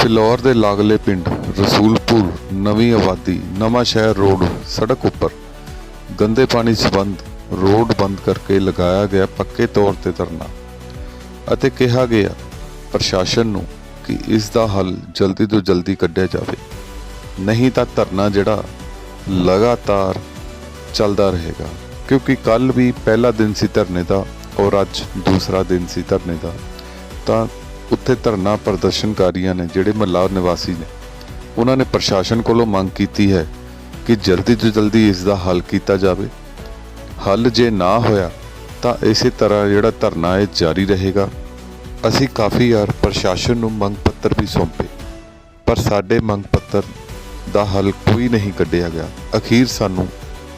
ਫਿਲੌਰ ਦੇ ਲਾਗਲੇ ਪਿੰਡ ਰਸੂਲਪੁਰ ਨਵੀਂ ਆਬਾਦੀ, ਨਵਾਂ ਸ਼ਹਿਰ ਰੋਡ, ਸੜਕ ਉੱਪਰ ਗੰਦੇ ਪਾਣੀ ਸੰਬੰਧ ਰੋਡ ਬੰਦ ਕਰਕੇ ਲਗਾਇਆ ਗਿਆ ਪੱਕੇ ਤੌਰ ਤੇ ਧਰਨਾ ਅਤੇ ਕਿਹਾ ਗਿਆ ਪ੍ਰਸ਼ਾਸਨ ਨੂੰ ਕਿ ਇਸ ਦਾ ਹੱਲ ਜਲਦੀ ਤੋਂ ਜਲਦੀ ਕੱਢਿਆ ਜਾਵੇ। ਨਹੀਂ ਤਾਂ ਧਰਨਾ ਜਿਹੜਾ ਲਗਾਤਾਰ ਚੱਲਦਾ ਰਹੇਗਾ, ਕਿਉਂਕਿ ਕੱਲ ਵੀ ਪਹਿਲਾ ਦਿਨ ਸੀ ਧਰਨੇ ਦਾ ਔਰ ਅੱਜ ਦੂਸਰਾ ਦਿਨ ਸੀ ਧਰਨੇ ਦਾ। ਤਾਂ ਉੱਥੇ ਧਰਨਾ ਪ੍ਰਦਰਸ਼ਨਕਾਰੀਆਂ ਨੇ, ਜਿਹੜੇ ਮਹੱਲਾ ਨਿਵਾਸੀ ਨੇ, ਉਹਨਾਂ ਨੇ ਪ੍ਰਸ਼ਾਸਨ ਕੋਲੋਂ ਮੰਗ ਕੀਤੀ ਹੈ ਕਿ ਜਲਦੀ ਤੋਂ ਜਲਦੀ ਇਸ ਦਾ ਹੱਲ ਕੀਤਾ ਜਾਵੇ। ਹੱਲ ਜੇ ਨਾ ਹੋਇਆ, ਤਾਂ ਇਸੇ ਤਰ੍ਹਾਂ ਜਿਹੜਾ ਧਰਨਾ ਹੈ ਜਾਰੀ ਰਹੇਗਾ। ਅਸੀਂ ਕਾਫੀ ਵਾਰ ਪ੍ਰਸ਼ਾਸਨ ਨੂੰ ਮੰਗ ਪੱਤਰ ਵੀ ਸੌਂਪੇ, ਪਰ ਸਾਡੇ ਮੰਗ ਪੱਤਰ ਦਾ ਹੱਲ ਕੋਈ ਨਹੀਂ ਕੱਢਿਆ ਗਿਆ। ਅਖੀਰ ਸਾਨੂੰ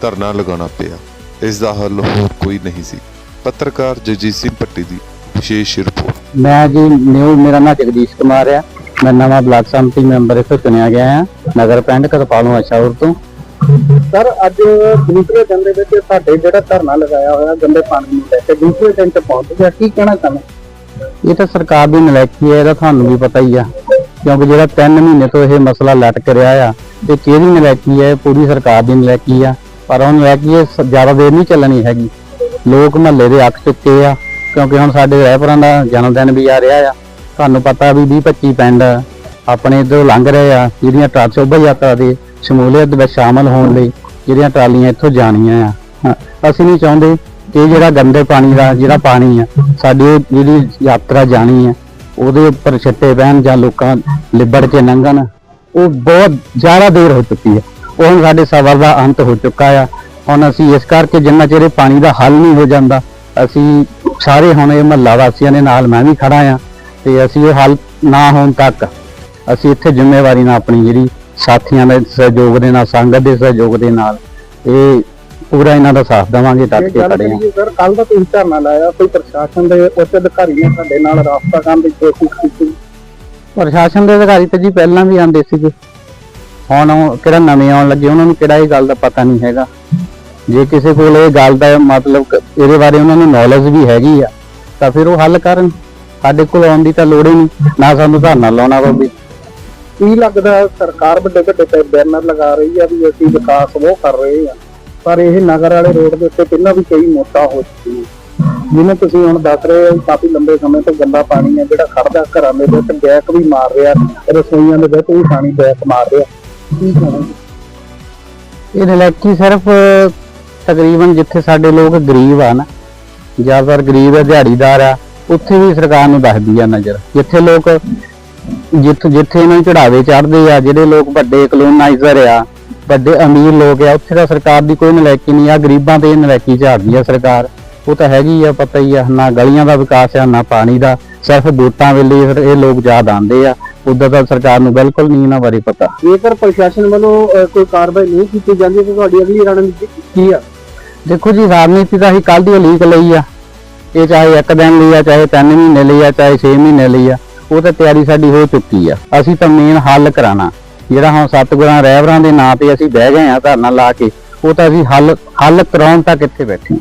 ਧਰਨਾ ਲਗਾਉਣਾ ਪਿਆ। ਇਸ ਦਾ ਹੱਲ ਹੋਰ ਕੋਈ ਨਹੀਂ ਸੀ। ਪੱਤਰਕਾਰ ਜਗਜੀਤ ਸਿੰਘ ਭੱਟੀ ਦੀ ਵਿਸ਼ੇਸ਼ ਰਿਪੋਰਟ ਮੈਂ ਜੀ ਨਿਊ ਮੇਰਾ ਨਾਮ ਜਗਦੀਸ਼ ਕੁਮਾਰ ਆ। ਮੈਂ ਨਵਾਂ ਬਲਾਕ ਸੰਮਤੀ ਮੈਂਬਰ ਇੱਥੇ ਚੁਣਿਆ ਗਿਆ ਹਾਂ ਨਗਰ ਪਿੰਡ ਕਤਪਾਲੋਂ ਅਸ਼ਾਉਰ ਤੋਂ। ਸਰ ਅੱਜ ਦੂਸਰੇ ਦਿਨ ਦੇ ਵਿੱਚ ਸਾਡੇ ਜਿਹੜਾ ਧਰਨਾ ਲਗਾਇਆ ਹੋਇਆ ਗੰਦੇ ਪਾਣੀ ਨੂੰ ਲੈ ਕੇ ਦੂਸਰੇ ਦਿਨ ਤੇ ਪਹੁੰਚ ਗਿਆ। ਕੀ ਕਹਿਣਾ ਚਾਹੁੰਦੇ? ਇਹ ਤਾਂ ਸਰਕਾਰ ਦੀ ਨਲਾਇਕੀ ਹੈ ਇਹਦਾ ਤੁਹਾਨੂੰ ਵੀ ਪਤਾ ਹੀ ਆ। ਕਿਉਂਕਿ ਜਿਹੜਾ 3 ਮਹੀਨੇ ਤੋਂ ਇਹ ਮਸਲਾ ਲਟਕ ਰਿਹਾ ਆ ਤੇ ਕਿਹਦੀ ਨਲਾਇਕੀ ਹੈ? ਪੂਰੀ ਸਰਕਾਰ ਦੀ ਨਲਾਇਕੀ ਆ। ਪਰ ਉਹ ਨਲਾਇਕੀ ਜ਼ਿਆਦਾ ਦੇਰ ਨਹੀਂ ਚੱਲਣੀ ਹੈਗੀ। ਲੋਕ ਮਹੱਲੇ ਦੇ ਅੱਕ ਚੁੱਕੇ ਆ। ਕਿਉਂਕਿ ਹੁਣ ਸਾਡੇ ਰਹਿਪਰਾਂ ਦਾ ਜਨਮ ਦਿਨ ਵੀ ਆ ਰਿਹਾ ਆ। ਤੁਹਾਨੂੰ ਪਤਾ ਵੀ 20 25 ਪਿੰਡ ਆਪਣੇ ਇੱਧਰੋਂ ਲੰਘ ਰਹੇ ਆ ਜਿਹੜੀਆਂ ਟਰੱਕ ਸ਼ੋਭਾ ਯਾਤਰਾ ਦੇ ਸ਼ਮੂਲੀਅਤ ਵਿੱਚ ਸ਼ਾਮਲ ਹੋਣ ਲਈ ਜਿਹੜੀਆਂ ਟਰਾਲੀਆਂ ਇੱਥੋਂ ਜਾਣੀਆਂ ਆ। ਅਸੀਂ ਨਹੀਂ ਚਾਹੁੰਦੇ ਕਿ ਜਿਹੜਾ ਗੰਦੇ ਪਾਣੀ ਦਾ ਜਿਹੜਾ ਪਾਣੀ ਆ, ਸਾਡੀ ਜਿਹੜੀ ਯਾਤਰਾ ਜਾਣੀ ਆ, ਉਹਦੇ ਉੱਪਰ ਛੱਟੇ ਪੈਣ ਜਾਂ ਲੋਕਾਂ ਲਿਬੜ ਕੇ ਲੰਘਣ, ਉਹ ਬਹੁਤ ਜ਼ਿਆਦਾ ਦੇਰ ਹੋ ਚੁੱਕੀ ਹੈ ਉਹ ਹੁਣ ਸਾਡੇ ਸਬਰ ਦਾ ਅੰਤ ਹੋ ਚੁੱਕਾ ਆ। ਹੁਣ ਅਸੀਂ ਇਸ ਕਰਕੇ ਜਿੰਨਾ ਚਿਰ ਪਾਣੀ ਦਾ ਹੱਲ ਨਹੀਂ ਹੋ ਜਾਂਦਾ, ਅਸੀਂ ਸਾਰੇ ਹੁਣ ਇਹ ਮਹੱਲਾ ਵਾਸੀਆਂ ਦੇ ਨਾਲ ਮੈਂ ਵੀ ਖੜਾ ਆ ਤੇ ਅਸੀਂ ਇਹ ਹੱਲ ਨਾ ਹੋਣ ਤੱਕ ਅਸੀਂ ਇੱਥੇ ਜ਼ਿੰਮੇਵਾਰੀ ਨਾਲ ਆਪਣੀ ਜਿਹੜੀ ਸਾਥੀਆਂ ਦੇ ਸਹਿਯੋਗ ਦੇ ਨਾਲ ਸੰਗਤ ਦੇ ਸਹਿਯੋਗ ਦੇ ਨਾਲ ਇਹ ਪੂਰਾ ਇਹਨਾਂ ਦਾ ਸਾਥ ਦੇਵਾਂਗੇ ਡਟ ਕੇ ਗੱਲ ਖੜੇ ਹਾਂ। ਕਰੀਏ ਸਰ ਕੱਲ ਦਾ ਤੁਸੀਂ ਧਰਨਾ ਲਾਇਆ ਕੋਈ ਪ੍ਰਸ਼ਾਸਨ ਦੇ ਉੱਚ ਅਧਿਕਾਰੀ ਨੇ ਸਾਡੇ ਨਾਲ ਰਾਬਤਾ ਕਰਨ ਦੀ ਕੋਸ਼ਿਸ਼ ਕੀਤੀ। ਪ੍ਰਸ਼ਾਸਨ ਦੇ ਅਧਿਕਾਰੀ ਤਾਂ ਜੀ ਪਹਿਲਾਂ ਵੀ ਆਉਂਦੇ ਸੀਗੇ। ਹੁਣ ਕਿਹੜਾ ਨਵੇਂ ਆਉਣ ਲੱਗੇ ਉਹਨਾਂ ਨੂੰ ਕਿਹੜਾ ਇਹ ਗੱਲ ਦਾ ਪਤਾ ਨਹੀਂ ਹੈਗਾ। ਜੇ ਕਿਸੇ ਕੋਲ ਇਹ ਗੱਲ ਦਾ ਮਤਲਬ ਕ- ਇਹਦੇ ਬਾਰੇ ਉਹਨਾਂ ਨੂੰ ਨੌਲੇਜ ਵੀ ਹੈਗੀ ਆ ਤਾਂ ਫਿਰ ਉਹ ਹੱਲ ਕਰਨ। ਸਾਡੇ ਕੋਲ ਆਉਣ ਦੀ ਤਾਂ ਲੋੜ ਹੀ ਨਹੀਂ ਨਾ ਸਾਨੂੰ ਧਰਨਾ ਲਾਉਣਾ ਪਵੇ ਕੀ ਲੱਗਦਾ ਸਰਕਾਰ ਵੱਡੇ ਵੱਡੇ ਤੇ ਬੈਨਰ ਲਗਾ ਰਹੀ ਆ ਵੀ ਅਸੀਂ ਵਿਕਾਸ ਉਹ ਕਰ ਰਹੇ ਆ ਪਰ ਇਹ ਨਗਰ ਵਾਲੇ ਰੋਡ ਦੇ ਉੱਤੇ ਪਹਿਲਾਂ ਵੀ ਕਈ ਮੌਤਾਂ ਹੋ ਚੁੱਕੀਆਂ ਜਿਵੇਂ ਤੁਸੀਂ ਹੁਣ ਦੱਸ ਰਹੇ ਹੋ ਕਾਫੀ ਲੰਬੇ ਸਮੇਂ ਤੋਂ ਗੰਦਾ ਪਾਣੀ ਹੈ ਜਿਹੜਾ ਖੜਦਾ ਘਰਾਂ ਦੇ ਵਿੱਚ ਬੈਕ ਵੀ ਮਾਰ ਰਿਹਾ ਰਸੋਈਆਂ ਦੇ ਵਿੱਚ ਵੀ ਪਾਣੀ ਬੈਕ ਮਾਰ ਰਿਹਾ। ਕੀ ਕਹਾਂ ਇਹ ਨਲੈਕੀ ਸਿਰਫ ਤਕਰੀਬਨ ਜਿੱਥੇ ਸਾਡੇ ਲੋਕ ਗਰੀਬ ਆ ਨਾ, ਜ਼ਿਆਦਾਤਰ ਗਰੀਬ ਆ ਦਿਹਾੜੀਦਾਰ ਆ, ਉੱਥੇ ਵੀ ਸਰਕਾਰ ਨੂੰ ਦੱਸਦੀ ਆ ਨਜ਼ਰ। ਜਿੱਥੇ ਲੋਕ, ਜਿੱਥੇ ਜਿੱਥੇ ਇਹਨਾਂ ਨੂੰ ਚੜਾਵੇ ਚੜਦੇ ਆ, ਜਿਹੜੇ ਲੋਕ ਵੱਡੇ ਕਲੋਨਾਈਜ਼ਰ ਆ, ਵੱਡੇ ਅਮੀਰ ਲੋਕ ਆ, ਉੱਥੇ ਤਾਂ ਸਰਕਾਰ ਦੀ ਕੋਈ ਨਲਾਇਕੀ ਨਹੀਂ ਆ, ਗਰੀਬਾਂ ਤੇ ਨਲਾਇਕੀ ਝਾੜਦੀ ਆ ਸਰਕਾਰ। ਉਹ ਤਾਂ ਹੈਗੀ ਆ, ਪਤਾ ਹੀ ਆ, ਨਾ ਗਲੀਆਂ ਦਾ ਵਿਕਾਸ ਆ, ਨਾ ਪਾਣੀ ਦਾ, ਸਿਰਫ ਵੋਟਾਂ ਵੇਲੇ ਇਹ ਲੋਕ ਯਾਦ ਆਉਂਦੇ ਆ। ਉਦੋਂ ਤਾਂ ਸਰਕਾਰ ਨੂੰ ਬਿਲਕੁਲ ਨਹੀਂ ਇਹਨਾਂ ਬਾਰੇ ਪਤਾ। ਜੇਕਰ ਪ੍ਰਸ਼ਾਸਨ ਵੱਲੋਂ ਕੋਈ ਕਾਰਵਾਈ ਨਹੀਂ ਕੀਤੀ ਜਾਂਦੀ, ਤਾਂ ਤੁਹਾਡੀ ਅਗਲੀ ਰਣਨੀਤੀ ਕੀ ਆ? ਦੇਖੋ ਜੀ, ਰਾਜਨੀਤੀ ਤਾਂ ਅਸੀਂ ਕੱਲ ਦੀ ਲੀਕ ਲਈ ਆ। ਇਹ ਚਾਹੇ ਇੱਕ ਦਿਨ ਲਈ ਆ, ਚਾਹੇ 3 ਮਹੀਨੇ ਲਈ ਆ, ਚਾਹੇ 6 ਮਹੀਨੇ ਲਈ ਆ, ਉਹ ਤਾਂ ਤਿਆਰੀ ਸਾਡੀ ਹੋ ਚੁੱਕੀ ਆ। ਅਸੀਂ ਤਾਂ ਮੇਨ ਹੱਲ ਕਰਾਣਾ ਜਿਹੜਾ ਹੁਣ ਸਤਿਗੁਰਾਂ, ਰਹਿਬਰਾਂ ਦੇ ਨਾਂ ਤੇ ਅਸੀਂ ਬਹਿ ਗਏ ਆ ਧਰਨਾ ਲਾ ਕੇ, ਉਹ ਤਾਂ ਅਸੀਂ ਹੱਲ ਹੱਲ ਕਰਾਉਣ ਤੱਕ ਇੱਥੇ ਬੈਠੇ ਹਾਂ